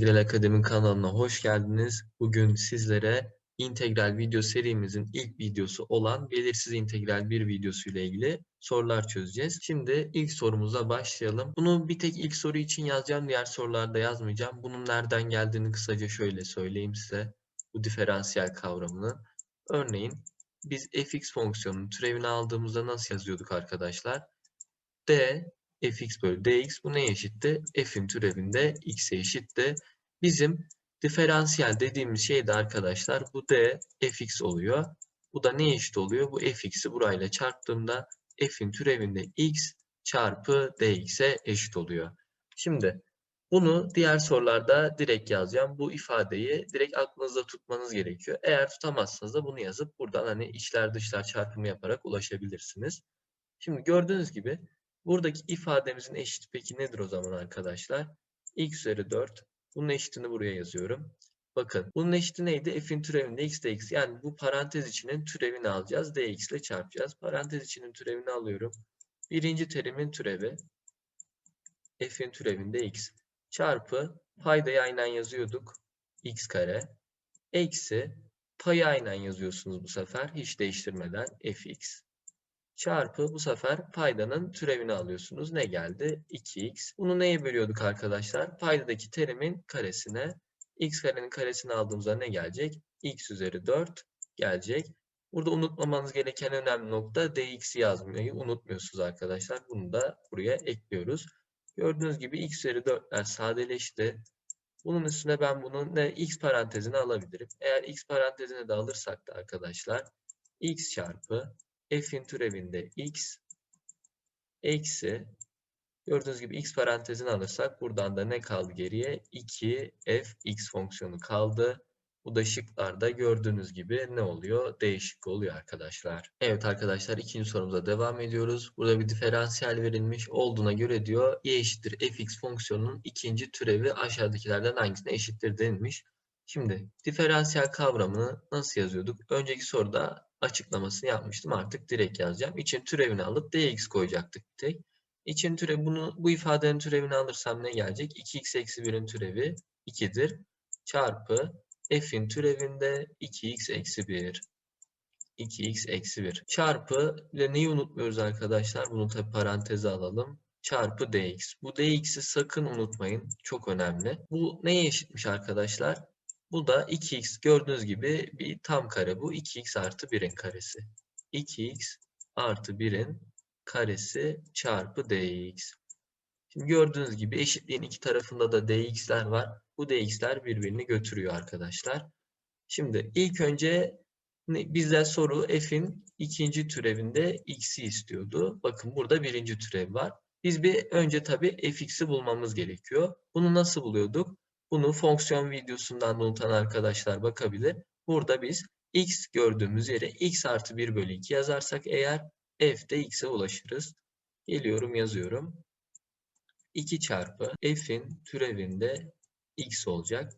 İntegral Akademi kanalına hoş geldiniz. Bugün sizlere integral video serimizin ilk videosu olan belirsiz integral bir videosu ile ilgili sorular çözeceğiz. Şimdi ilk sorumuza başlayalım. Bunu bir tek ilk soru için yazacağım. Diğer sorularda yazmayacağım. Bunun nereden geldiğini kısaca şöyle söyleyeyim size. Bu diferansiyel kavramını. Örneğin biz fx fonksiyonunun türevini aldığımızda nasıl yazıyorduk arkadaşlar? d fx bölü dx bu neye eşitti? f'in türevinde x'e eşitti. Bizim diferansiyel dediğimiz şey de arkadaşlar bu d fx oluyor. Bu da neye eşit oluyor? Bu fx'i burayla çarptığımda f'in türevinde x çarpı dx'e eşit oluyor. Şimdi bunu diğer sorularda direkt yazacağım. Bu ifadeyi direkt aklınızda tutmanız gerekiyor. Eğer tutamazsanız da bunu yazıp buradan hani içler dışlar çarpımı yaparak ulaşabilirsiniz. Şimdi gördüğünüz gibi buradaki ifademizin eşit peki nedir o zaman arkadaşlar? x üzeri 4. Bunun eşitini buraya yazıyorum. Bakın bunun eşiti neydi? f'in türevinde x dx. Yani bu parantez içinin türevini alacağız. dx ile çarpacağız. Parantez içinin türevini alıyorum. Birinci terimin türevi f'in türevinde x çarpı paydayı aynen yazıyorduk. x kare eksi payı aynen yazıyorsunuz bu sefer hiç değiştirmeden fx çarpı bu sefer paydanın türevini alıyorsunuz. Ne geldi? 2x. Bunu neye bölüyorduk arkadaşlar? Paydadaki terimin karesine. x karenin karesini aldığımızda ne gelecek? x üzeri 4 gelecek. Burada unutmamanız gereken önemli nokta dx'i yazmayı unutmuyorsunuz arkadaşlar. Bunu da buraya ekliyoruz. Gördüğünüz gibi x üzeri 4'ler sadeleşti. Bunun üstüne ben bunun ne x parantezini alabilirim. Eğer x parantezini de alırsak da arkadaşlar x çarpı f'in türevinde x eksi gördüğünüz gibi x parantezini alırsak buradan da ne kaldı geriye? 2 f x fonksiyonu kaldı. Bu da şıklarda gördüğünüz gibi ne oluyor? Değişik oluyor arkadaşlar. Evet arkadaşlar ikinci sorumuza devam ediyoruz. Burada bir diferansiyel verilmiş olduğuna göre diyor y eşittir fx fonksiyonunun ikinci türevi aşağıdakilerden hangisine eşittir denilmiş. Şimdi diferansiyel kavramını nasıl yazıyorduk? Önceki soruda açıklamasını yapmıştım. Artık direkt yazacağım. İçin türevini alıp dx koyacaktık tek. İçin türevi bunu bu ifadenin türevini alırsam ne gelecek? 2x eksi 1'in türevi 2'dir. Çarpı f'in türevinde 2x eksi 1. 2x eksi 1. Çarpı ile neyi unutmuyoruz arkadaşlar? Bunu tabi paranteze alalım. Çarpı dx. Bu dx'i sakın unutmayın. Çok önemli. Bu neye eşitmiş arkadaşlar? Bu da 2x gördüğünüz gibi bir tam kare bu. 2x artı 1'in karesi. 2x artı 1'in karesi çarpı dx. Şimdi gördüğünüz gibi eşitliğin iki tarafında da dx'ler var. Bu dx'ler birbirini götürüyor arkadaşlar. Şimdi ilk önce bizden soru f'in ikinci türevinde x'i istiyordu. Bakın burada birinci türev var. Biz bir önce tabii fx'i bulmamız gerekiyor. Bunu nasıl buluyorduk? Bunu fonksiyon videosundan unutan arkadaşlar bakabilir. Burada biz x gördüğümüz yere x artı 1 bölü 2 yazarsak eğer f'de x'e ulaşırız. Geliyorum yazıyorum. 2 çarpı f'in türevinde x olacak.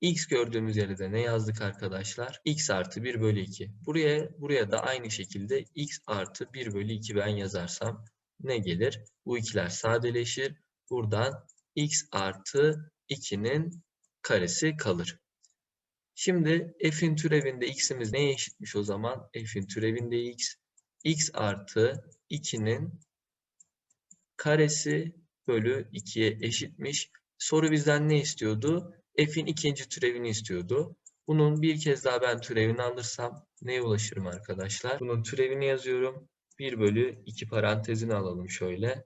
x gördüğümüz yere de ne yazdık arkadaşlar? x artı 1 bölü 2. Buraya, buraya da aynı şekilde x artı 1 bölü 2 ben yazarsam ne gelir? Bu ikiler sadeleşir. Buradan x artı 2'nin karesi kalır. Şimdi f'in türevinde x'imiz neye eşitmiş o zaman? f'in türevinde x, x artı 2'nin karesi bölü 2'ye eşitmiş. Soru bizden ne istiyordu? f'in ikinci türevini istiyordu. Bunun bir kez daha ben türevini alırsam neye ulaşırım arkadaşlar? Bunun türevini yazıyorum. 1 bölü 2 parantezini alalım şöyle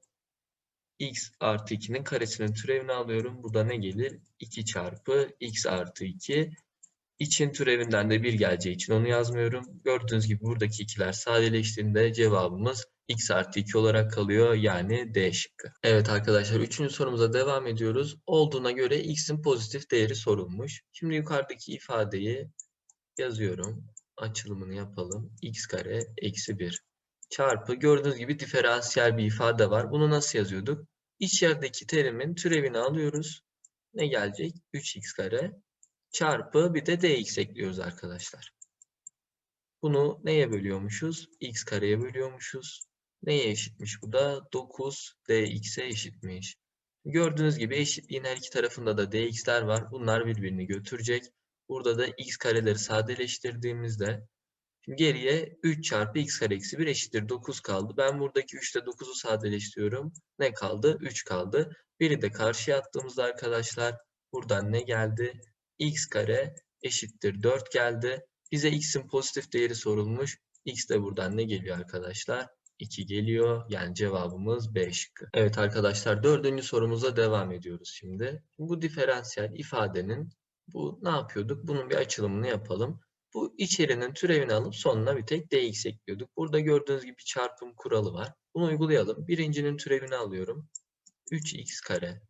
x artı 2'nin karesinin türevini alıyorum. Burada ne gelir? 2 çarpı x artı 2. İçin türevinden de 1 geleceği için onu yazmıyorum. Gördüğünüz gibi buradaki ikiler sadeleştiğinde cevabımız x artı 2 olarak kalıyor. Yani D şıkkı. Evet arkadaşlar 3. sorumuza devam ediyoruz. Olduğuna göre x'in pozitif değeri sorulmuş. Şimdi yukarıdaki ifadeyi yazıyorum. Açılımını yapalım. x kare eksi 1 çarpı gördüğünüz gibi diferansiyel bir ifade var. Bunu nasıl yazıyorduk? İç yerdeki terimin türevini alıyoruz. Ne gelecek? 3x kare çarpı bir de dx ekliyoruz arkadaşlar. Bunu neye bölüyormuşuz? x kareye bölüyormuşuz. Neye eşitmiş bu da? 9 dx'e eşitmiş. Gördüğünüz gibi eşitliğin her iki tarafında da dx'ler var. Bunlar birbirini götürecek. Burada da x kareleri sadeleştirdiğimizde geriye 3 çarpı x kare eksi 1 eşittir 9 kaldı. Ben buradaki 3 ile 9'u sadeleştiriyorum. Ne kaldı? 3 kaldı. Biri de karşıya attığımızda arkadaşlar buradan ne geldi? x kare eşittir 4 geldi. Bize x'in pozitif değeri sorulmuş. x de buradan ne geliyor arkadaşlar? 2 geliyor. Yani cevabımız B şıkkı. Evet arkadaşlar dördüncü sorumuza devam ediyoruz şimdi. Bu diferansiyel ifadenin bu ne yapıyorduk? Bunun bir açılımını yapalım. Bu içerinin türevini alıp sonuna bir tek dx ekliyorduk. Burada gördüğünüz gibi çarpım kuralı var. Bunu uygulayalım. Birincinin türevini alıyorum. 3x kare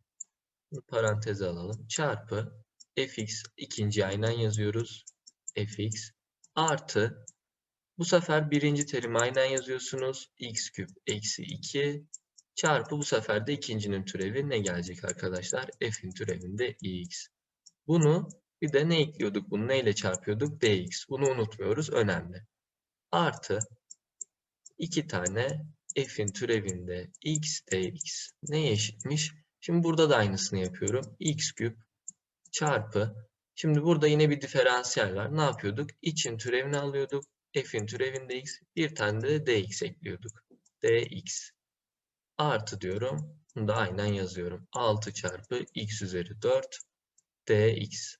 paranteze alalım. Çarpı fx ikinci aynen yazıyoruz. fx artı bu sefer birinci terimi aynen yazıyorsunuz. x küp eksi 2 çarpı bu sefer de ikincinin türevi ne gelecek arkadaşlar? f'in türevinde x. Bunu bir de ne ekliyorduk? Bunu neyle çarpıyorduk? dx. Bunu unutmuyoruz. Önemli. Artı iki tane f'in türevinde x dx neye eşitmiş? Şimdi burada da aynısını yapıyorum. x küp çarpı Şimdi burada yine bir diferansiyel var. Ne yapıyorduk? İçin türevini alıyorduk f'in türevinde x bir tane de dx ekliyorduk. dx artı diyorum. Bunu da aynen yazıyorum. 6 çarpı x üzeri 4 dx.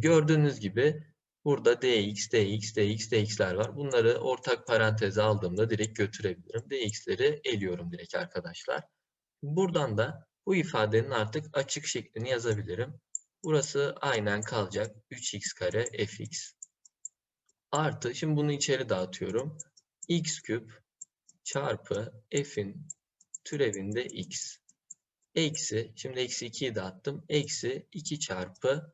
Gördüğünüz gibi burada dx, dx, dx, dx'ler var. Bunları ortak paranteze aldığımda direkt götürebilirim. dx'leri eliyorum direkt arkadaşlar. Buradan da bu ifadenin artık açık şeklini yazabilirim. Burası aynen kalacak. 3x kare fx artı şimdi bunu içeri dağıtıyorum. x küp çarpı f'in türevinde x eksi şimdi eksi 2'yi dağıttım. Eksi 2 çarpı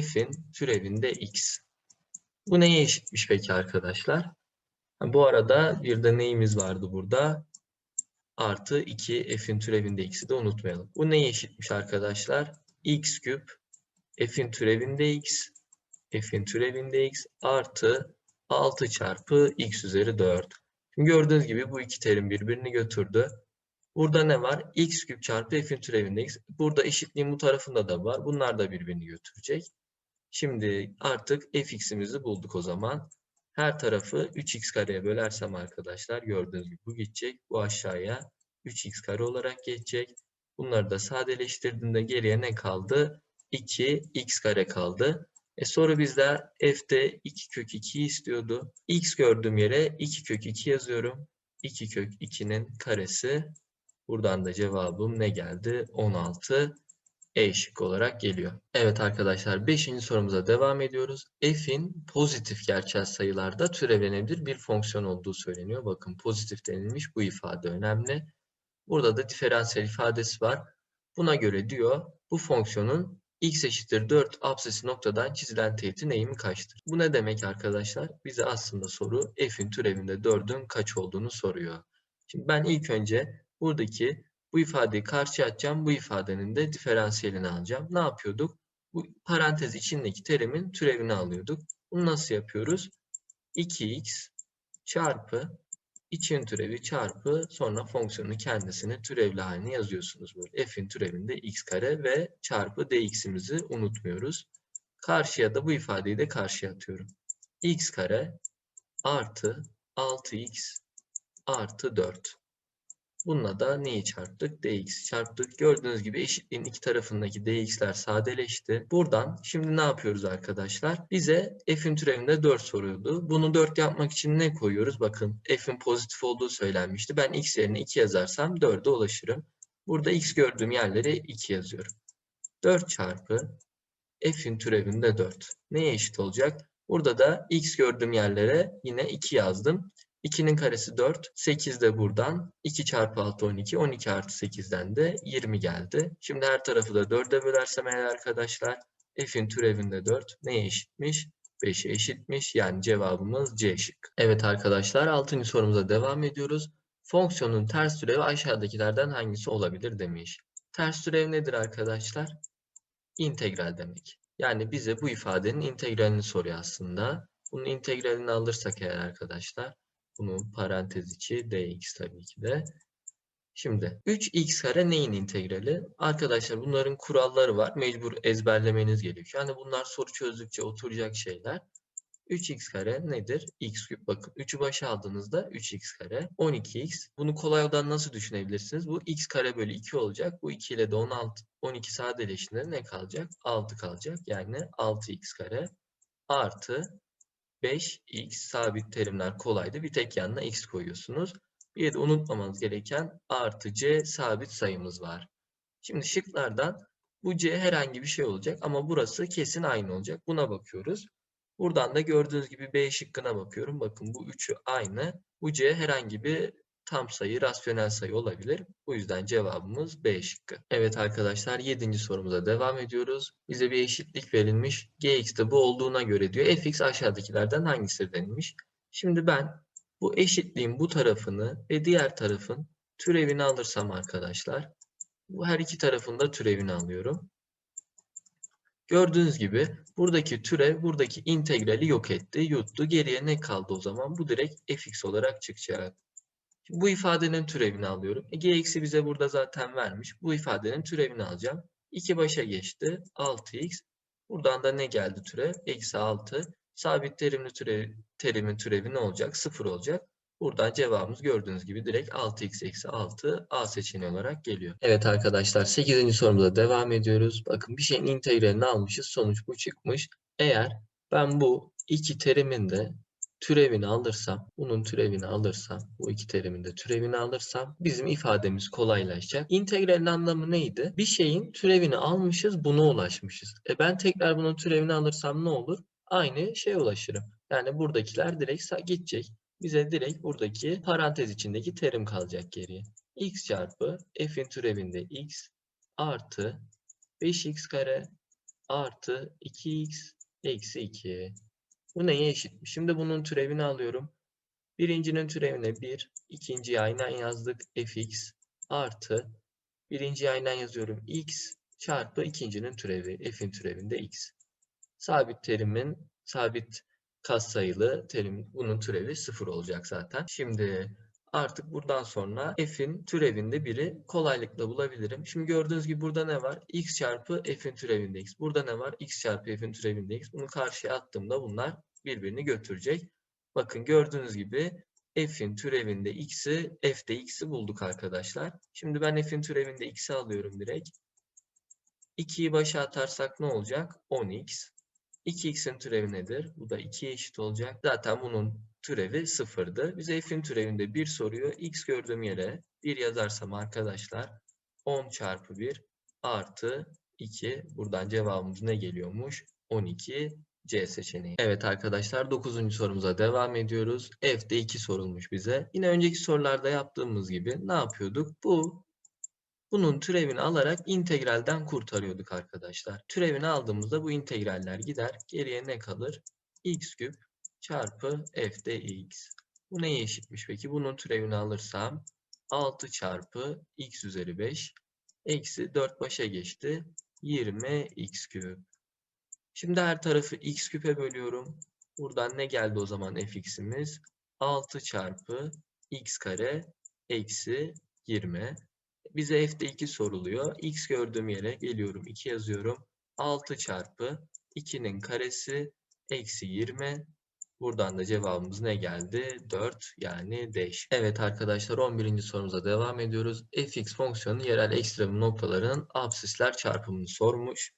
f'in türevinde x. Bu neye eşitmiş peki arkadaşlar? Bu arada bir de neyimiz vardı burada? Artı 2 f'in türevinde x'i de unutmayalım. Bu neye eşitmiş arkadaşlar? x küp f'in türevinde x f'in türevinde x artı 6 çarpı x üzeri 4. Şimdi gördüğünüz gibi bu iki terim birbirini götürdü. Burada ne var? x küp çarpı f'in türevinde x. Burada eşitliğin bu tarafında da var. Bunlar da birbirini götürecek. Şimdi artık fx'imizi bulduk o zaman. Her tarafı 3x kareye bölersem arkadaşlar gördüğünüz gibi bu gidecek. Bu aşağıya 3x kare olarak geçecek. Bunları da sadeleştirdiğinde geriye ne kaldı? 2x kare kaldı. E soru bizde f'de 2 kök 2 istiyordu. x gördüğüm yere 2 kök 2 yazıyorum. 2 kök 2'nin karesi. Buradan da cevabım ne geldi? 16 E şık olarak geliyor. Evet arkadaşlar 5. sorumuza devam ediyoruz. F'in pozitif gerçel sayılarda türevlenebilir bir fonksiyon olduğu söyleniyor. Bakın pozitif denilmiş bu ifade önemli. Burada da diferansiyel ifadesi var. Buna göre diyor bu fonksiyonun x eşittir 4 absesi noktadan çizilen teğetin eğimi kaçtır? Bu ne demek arkadaşlar? Bize aslında soru f'in türevinde 4'ün kaç olduğunu soruyor. Şimdi ben ilk önce buradaki bu ifadeyi karşıya atacağım. Bu ifadenin de diferansiyelini alacağım. Ne yapıyorduk? Bu parantez içindeki terimin türevini alıyorduk. Bunu nasıl yapıyoruz? 2x çarpı için türevi çarpı sonra fonksiyonun kendisini türevli haline yazıyorsunuz. Böyle f'in türevinde x kare ve çarpı dx'imizi unutmuyoruz. Karşıya da bu ifadeyi de karşıya atıyorum. x kare artı 6x artı 4. Bununla da neyi çarptık? dx çarptık. Gördüğünüz gibi eşitliğin iki tarafındaki dx'ler sadeleşti. Buradan şimdi ne yapıyoruz arkadaşlar? Bize f'in türevinde 4 soruyordu. Bunu 4 yapmak için ne koyuyoruz? Bakın f'in pozitif olduğu söylenmişti. Ben x yerine 2 yazarsam 4'e ulaşırım. Burada x gördüğüm yerlere 2 yazıyorum. 4 çarpı f'in türevinde 4. Neye eşit olacak? Burada da x gördüğüm yerlere yine 2 yazdım. 2'nin karesi 4. 8 de buradan. 2 çarpı 6 12. 12 artı 8'den de 20 geldi. Şimdi her tarafı da 4'e bölersem eğer arkadaşlar f'in türevinde 4 neye eşitmiş? 5'e eşitmiş. Yani cevabımız C şık. Evet arkadaşlar 6. sorumuza devam ediyoruz. Fonksiyonun ters türevi aşağıdakilerden hangisi olabilir demiş. Ters türev nedir arkadaşlar? İntegral demek. Yani bize bu ifadenin integralini soruyor aslında. Bunun integralini alırsak eğer arkadaşlar bunu parantez içi dx tabii ki de. Şimdi 3x kare neyin integrali? Arkadaşlar bunların kuralları var. Mecbur ezberlemeniz gerekiyor. Yani bunlar soru çözdükçe oturacak şeyler. 3x kare nedir? x küp. Bakın 3'ü başa aldığınızda 3x kare. 12x. Bunu kolay yoldan nasıl düşünebilirsiniz? Bu x kare bölü 2 olacak. Bu 2 ile de 16, 12 sadeleştiğinde ne kalacak? 6 kalacak. Yani 6x kare artı 5x sabit terimler kolaydı. Bir tek yanına x koyuyorsunuz. Bir de unutmamanız gereken artı c sabit sayımız var. Şimdi şıklardan bu c herhangi bir şey olacak ama burası kesin aynı olacak. Buna bakıyoruz. Buradan da gördüğünüz gibi B şıkkına bakıyorum. Bakın bu üçü aynı. Bu C herhangi bir tam sayı, rasyonel sayı olabilir. Bu yüzden cevabımız B şıkkı. Evet arkadaşlar 7. sorumuza devam ediyoruz. Bize bir eşitlik verilmiş. Gx'te bu olduğuna göre diyor. fx aşağıdakilerden hangisidir denilmiş. Şimdi ben bu eşitliğin bu tarafını ve diğer tarafın türevini alırsam arkadaşlar. Bu her iki tarafın da türevini alıyorum. Gördüğünüz gibi buradaki türev buradaki integrali yok etti, yuttu. Geriye ne kaldı o zaman? Bu direkt fx olarak çıkacak. Şimdi bu ifadenin türevini alıyorum. E, g bize burada zaten vermiş. Bu ifadenin türevini alacağım. 2 başa geçti. 6x. Buradan da ne geldi türev? Eksi 6. Sabit terimli türev, terimin türevi ne olacak? 0 olacak. Buradan cevabımız gördüğünüz gibi direkt 6x eksi 6 A seçeneği olarak geliyor. Evet arkadaşlar 8. sorumuza devam ediyoruz. Bakın bir şeyin integralini almışız. Sonuç bu çıkmış. Eğer ben bu iki terimin de türevini alırsam, bunun türevini alırsam, bu iki terimin de türevini alırsam bizim ifademiz kolaylaşacak. İntegralin anlamı neydi? Bir şeyin türevini almışız, buna ulaşmışız. E ben tekrar bunun türevini alırsam ne olur? Aynı şeye ulaşırım. Yani buradakiler direkt gidecek bize direkt buradaki parantez içindeki terim kalacak geriye. x çarpı f'in türevinde x artı 5x kare artı 2x eksi 2. Bu neye eşit? Şimdi bunun türevini alıyorum. Birincinin türevine 1, ikinciyi aynen yazdık fx artı birinciyi aynen yazıyorum x çarpı ikincinin türevi f'in türevinde x. Sabit terimin sabit katsayılı terim bunun türevi sıfır olacak zaten. Şimdi artık buradan sonra f'in türevinde biri kolaylıkla bulabilirim. Şimdi gördüğünüz gibi burada ne var? x çarpı f'in türevinde x. Burada ne var? x çarpı f'in türevinde x. Bunu karşıya attığımda bunlar birbirini götürecek. Bakın gördüğünüz gibi f'in türevinde x'i, f'de x'i bulduk arkadaşlar. Şimdi ben f'in türevinde x'i alıyorum direkt. 2'yi başa atarsak ne olacak? 10x 2x'in türevi nedir? Bu da 2'ye eşit olacak. Zaten bunun türevi sıfırdı. Bize f'in türevinde 1 soruyor. x gördüğüm yere 1 yazarsam arkadaşlar 10 çarpı 1 artı 2. Buradan cevabımız ne geliyormuş? 12 C seçeneği. Evet arkadaşlar 9. sorumuza devam ediyoruz. F'de 2 sorulmuş bize. Yine önceki sorularda yaptığımız gibi ne yapıyorduk? Bu bunun türevini alarak integralden kurtarıyorduk arkadaşlar. Türevini aldığımızda bu integraller gider. Geriye ne kalır? x küp çarpı f dx. Bu neye eşitmiş peki? Bunun türevini alırsam 6 çarpı x üzeri 5 eksi 4 başa geçti. 20 x küp. Şimdi her tarafı x küpe bölüyorum. Buradan ne geldi o zaman fx'imiz? 6 çarpı x kare eksi 20 bize f'de 2 soruluyor. x gördüğüm yere geliyorum 2 yazıyorum. 6 çarpı 2'nin karesi eksi 20. Buradan da cevabımız ne geldi? 4 yani D. Evet arkadaşlar 11. sorumuza devam ediyoruz. fx fonksiyonu yerel ekstrem noktalarının absisler çarpımını sormuş.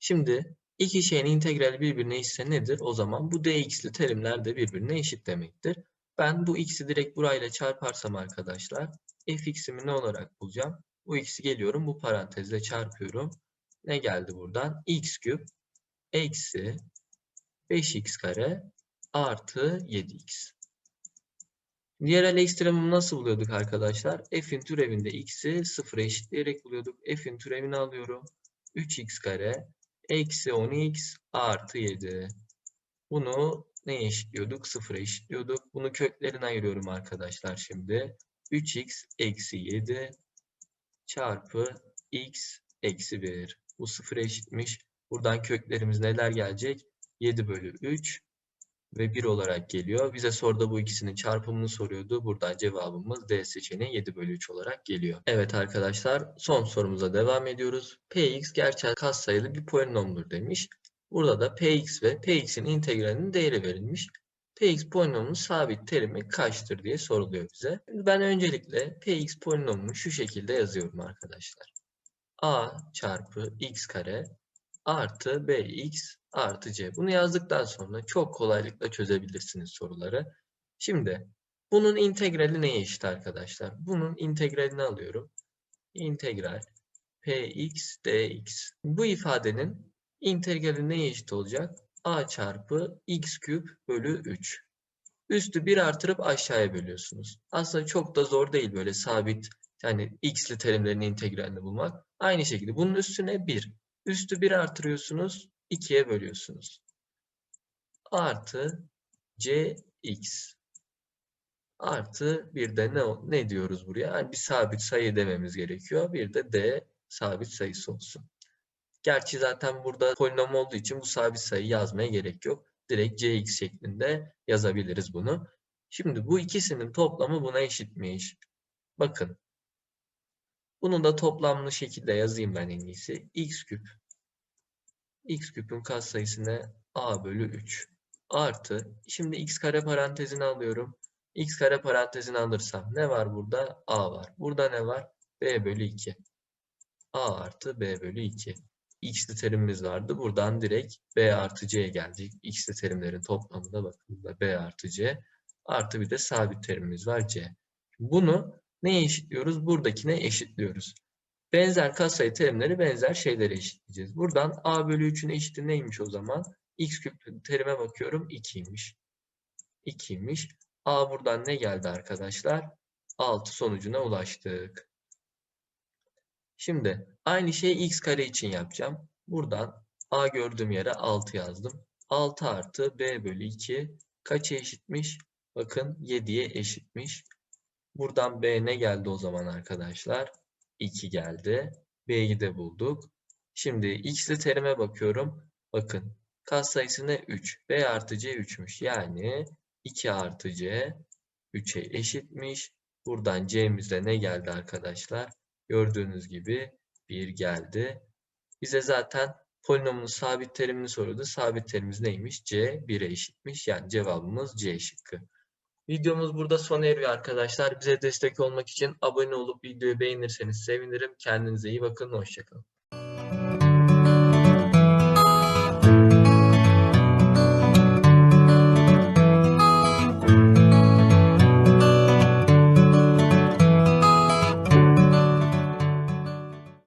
Şimdi iki şeyin integrali birbirine eşitse nedir? O zaman bu dx'li terimler de birbirine eşit demektir. Ben bu x'i direkt burayla çarparsam arkadaşlar fx'imi ne olarak bulacağım? Bu x'i geliyorum bu parantezle çarpıyorum. Ne geldi buradan? x küp eksi 5x kare artı 7x. Diğer ekstremimi nasıl buluyorduk arkadaşlar? F'in türevinde x'i sıfıra eşitleyerek buluyorduk. F'in türevini alıyorum. 3x kare eksi 10x artı 7. Bunu neye eşitliyorduk? Sıfıra eşitliyorduk. Bunu köklerine ayırıyorum arkadaşlar şimdi. 3x eksi 7 çarpı x eksi 1. Bu sıfır eşitmiş. Buradan köklerimiz neler gelecek? 7 bölü 3 ve 1 olarak geliyor. Bize soruda bu ikisinin çarpımını soruyordu. Buradan cevabımız D seçeneği 7 bölü 3 olarak geliyor. Evet arkadaşlar son sorumuza devam ediyoruz. Px gerçel katsayılı bir polinomdur demiş. Burada da Px ve Px'in integralinin değeri verilmiş. Px polinomunun sabit terimi kaçtır diye soruluyor bize. Ben öncelikle Px polinomunu şu şekilde yazıyorum arkadaşlar. a çarpı x kare artı bx artı c. Bunu yazdıktan sonra çok kolaylıkla çözebilirsiniz soruları. Şimdi bunun integrali neye eşit arkadaşlar? Bunun integralini alıyorum. İntegral px dx. Bu ifadenin integrali neye eşit olacak? a çarpı x küp bölü 3. Üstü 1 artırıp aşağıya bölüyorsunuz. Aslında çok da zor değil böyle sabit yani x'li terimlerin integralini bulmak. Aynı şekilde bunun üstüne 1. Üstü 1 artırıyorsunuz, 2'ye bölüyorsunuz. Artı cx artı bir de ne, ne diyoruz buraya? Yani bir sabit sayı dememiz gerekiyor. Bir de d sabit sayısı olsun. Gerçi zaten burada polinom olduğu için bu sabit sayı yazmaya gerek yok. Direkt cx şeklinde yazabiliriz bunu. Şimdi bu ikisinin toplamı buna eşitmiş. Bakın. Bunu da toplamlı şekilde yazayım ben en iyisi. x küp. x küpün katsayısı ne? a bölü 3. Artı. Şimdi x kare parantezini alıyorum. x kare parantezini alırsam ne var burada? a var. Burada ne var? b bölü 2. a artı b bölü 2 x'li terimimiz vardı. Buradan direkt b artı c'ye geldik. x'li terimlerin toplamında bakın burada b artı c artı bir de sabit terimimiz var c. Bunu neye eşitliyoruz? Buradakine eşitliyoruz. Benzer katsayı terimleri benzer şeylere eşitleyeceğiz. Buradan a bölü 3'ün eşiti neymiş o zaman? x küp terime bakıyorum 2'ymiş. 2'ymiş. a buradan ne geldi arkadaşlar? 6 sonucuna ulaştık. Şimdi aynı şeyi x kare için yapacağım. Buradan a gördüğüm yere 6 yazdım. 6 artı b bölü 2 kaça eşitmiş? Bakın 7'ye eşitmiş. Buradan b ne geldi o zaman arkadaşlar? 2 geldi. b'yi de bulduk. Şimdi x'li terime bakıyorum. Bakın katsayısı ne? 3. b artı c 3'müş. Yani 2 artı c 3'e eşitmiş. Buradan c'mizde ne geldi arkadaşlar? Gördüğünüz gibi 1 geldi. Bize zaten polinomun sabit terimini soruyordu. Sabit terimimiz neymiş? C 1'e eşitmiş. Yani cevabımız C şıkkı. Videomuz burada sona eriyor arkadaşlar. Bize destek olmak için abone olup videoyu beğenirseniz sevinirim. Kendinize iyi bakın. Hoşçakalın.